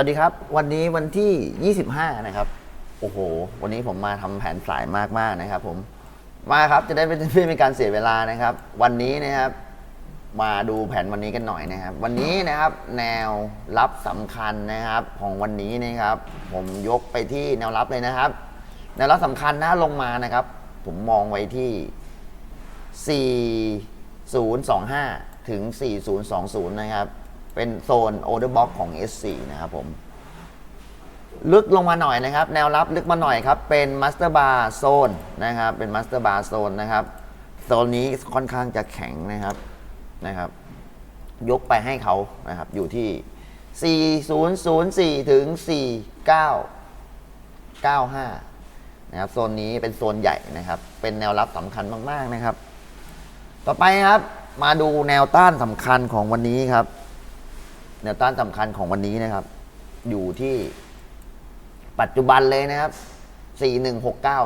วัสดีครับ วันนี้วันที่ 25 นะครับ โอ้โห วันนี้ผมมาทำแผนสายมากๆนะครับ ผมมาครับจะได้ไม่เป็นการเสียเวลานะครับ วันนี้นะครับ มาดูแผนวันนี้กันหน่อยนะครับ วันนี้นะครับ แนวรับสำคัญนะครับของวันนี้นะครับ ผมยกไปที่แนวรับเลยนะครับ แนวรับสำคัญนะลงมานะครับ ผมมองไว้ที่ 4025 ถึง 4020 นะครับ เป็นโซน order box ของ S4 นะครับผม ลึกลงมาหน่อยนะครับ แนวรับลึกมาหน่อยครับ เป็น master bar zone นนะครับ เป็น master bar zone นะครับ โซนนี้ค่อนข้างจะแข็งนะครับนะครับ ยกไปให้เขานะครับ อยู่ที่ 4004 ถึง 4995 นะครับ โซนนี้เป็นโซนใหญ่นะครับ เป็นแนวรับสำคัญมาก ๆ นะครับ ต่อไปครับ มาดูแนวต้านสำคัญของวันนี้ครับ แนวต้านสำคัญของวันนี้นะครับ อยู่ที่ปัจจุบันเลยนะครับ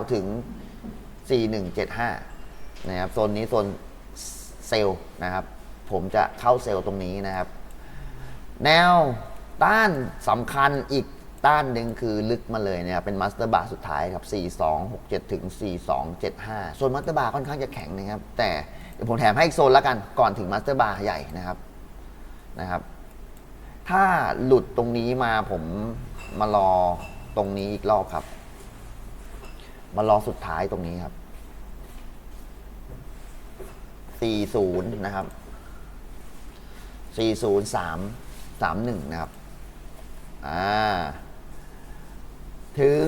4169 ถึง 4175 นะครับโซนนี้โซนเซลล์นะครับ ผมจะเข้าเซลล์ตรงนี้นะครับ แนวต้านสำคัญอีกต้านหนึ่งคือลึกมาเลยนะครับ เป็นมาสเตอร์บาร์สุดท้ายครับ 4267 ถึง 4275 ส่วนมาสเตอร์บาร์ค่อนข้างจะแข็งนะครับ แต่ผมแถมให้อีกโซนแล้วกันก่อนถึงมาสเตอร์บาร์ใหญ่นะครับนะครับ ถ้าหลุดตรงนี้มาผมมารอตรงนี้อีกรอบครับ มารอสุดท้ายตรงนี้ครับ 40 นะครับ 403 31 นะครับ อ่า ถึง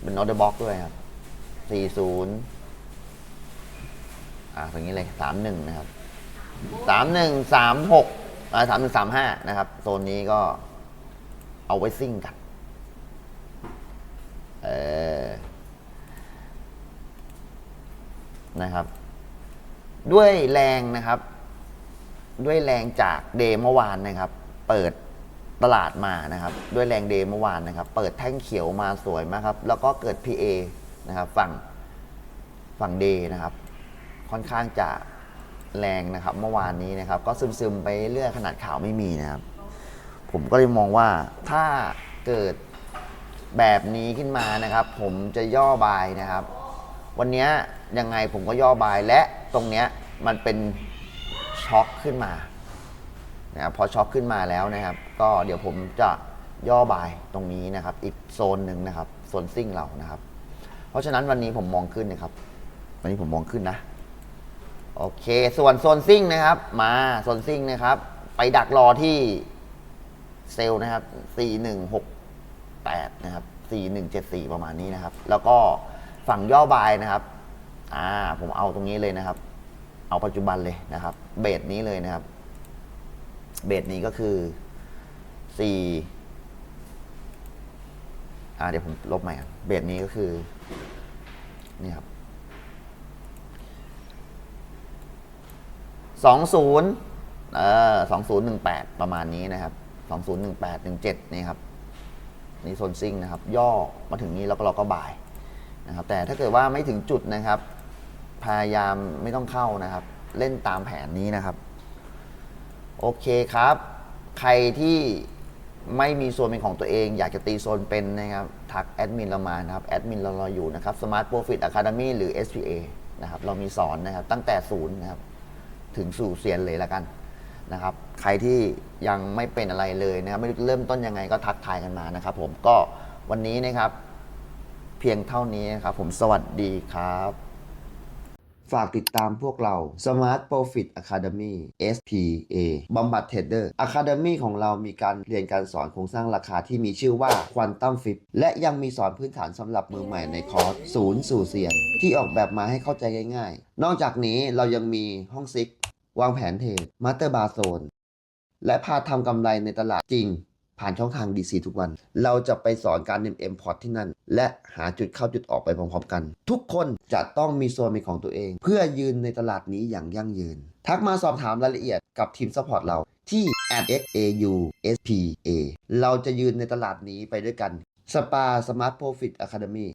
เป็น order box ด้วยครับ 40 อ่าตรงนี้เลย 31 นะครับสามหนึ่ง สามหกอ่าสามหนึ่งสามห้านะครับ โซนนี้ก็เอาไว้ซิ่งกัน เออนะครับ ด้วยแรงนะครับ ด้วยแรงจากเดย์เมื่อวานนะครับ เปิดตลาดมานะครับ ด้วยแรงเดย์เมื่อวานนะครับ เปิดแท่งเขียวมาสวยมากครับ แล้วก็เกิด PA นะครับ ฝั่งฝั่งเดย์นะครับ ค่อนข้างจะ แรงนะครับ เมื่อวานนี้นะครับ ก็ซึมๆไปเรื่อยขนาดข่าวไม่มีนะครับ ผมก็เลยมองว่าถ้าเกิดแบบนี้ขึ้นมานะครับ ผมจะย่อบายนะครับ วันนี้ยังไงผมก็ย่อบายและตรงเนี้ยมันเป็นช็อคขึ้นมานะครับพอช็อคขึ้นมาแล้วนะครับ ก็เดี๋ยวผมจะย่อบายตรงนี้นะครับ อีกโซนหนึ่งนะครับโซนซิ่งเรานะครับ เพราะฉะนั้นวันนี้ผมมองขึ้นนะครับ วันนี้ผมมองขึ้นนะ โอเค ส่วนโซนซิ่งนะครับ มาโซนซิ่งนะครับ ไปดักรอที่เซลนะครับ 4168 นะครับ 4174 ประมาณนี้นะครับ แล้วก็ฝั่งย่อบายนะครับ อ่า ผมเอาตรงนี้เลยนะครับ เอาปัจจุบันเลยนะครับ เบสนี้เลยนะครับ เบสนี้ก็คือ 4 อ่า เดี๋ยวผมลบใหม่ครับเบสนี้ก็คือ นี่ครับ สองศูนย์เออสองศูนย์หนึ่งแปดประมาณนี้นะครับสองศูนย์หนึ่งแปดหนึ่งเจ็ดนี่ครับนี่โซนซิ่งนะครับ ย่อมาถึงนี้แล้วก็เราก็บ่ายนะครับ แต่ถ้าเกิดว่าไม่ถึงจุดนะครับ พยายามไม่ต้องเข้านะครับ เล่นตามแผนนี้นะครับ โอเคครับ ใครที่ไม่มีโซนเป็นของตัวเอง อยากจะตีโซนเป็นนะครับ ทักแอดมินเรามานะครับ แอดมินเรารออยู่นะครับ Smart Profit Academy หรือ SPA นะครับ เรามีสอนนะครับ ตั้งแต่ศูนย์นะครับ ถึงสู่เซียนเลยละกันนะครับ ใครที่ยังไม่เป็นอะไรเลยนะครับไม่รู้จะเริ่มต้นยังไงก็ทักทายกันมานะครับ ผมก็วันนี้นะครับ เพียงเท่านี้นะครับ ผมสวัสดีครับ ฝากติดตามพวกเรา Smart Profit Academy SPA บำบัดเทรดเดอร์ Academy ของเรามีการเรียนการสอนโครงสร้างราคาที่มีชื่อว่า Quantum Fit และยังมีสอนพื้นฐานสำหรับมือใหม่ในคอร์สศูนย์สู่เซียนที่ออกแบบมาให้เข้าใจง่ายๆ นอกจากนี้เรายังมีห้องซิก วางแผนเทรดมาสเตอร์บาร์โซน และพาทำกำไรในตลาดจริง ผ่านช่องทาง DC ทุกวัน เราจะไปสอนการเนมเอ็มพอร์ตที่นั่น และหาจุดเข้าจุดออกไปพร้อมๆกัน ทุกคนจะต้องมีโซนเป็นของตัวเอง เพื่อยืนในตลาดนี้อย่างยั่งยืน ทักมาสอบถามรายละเอียดกับทีมซัพพอร์ตเราที่ @xauspa เราจะยืนในตลาดนี้ไปด้วยกันสปา Smart Profit Academy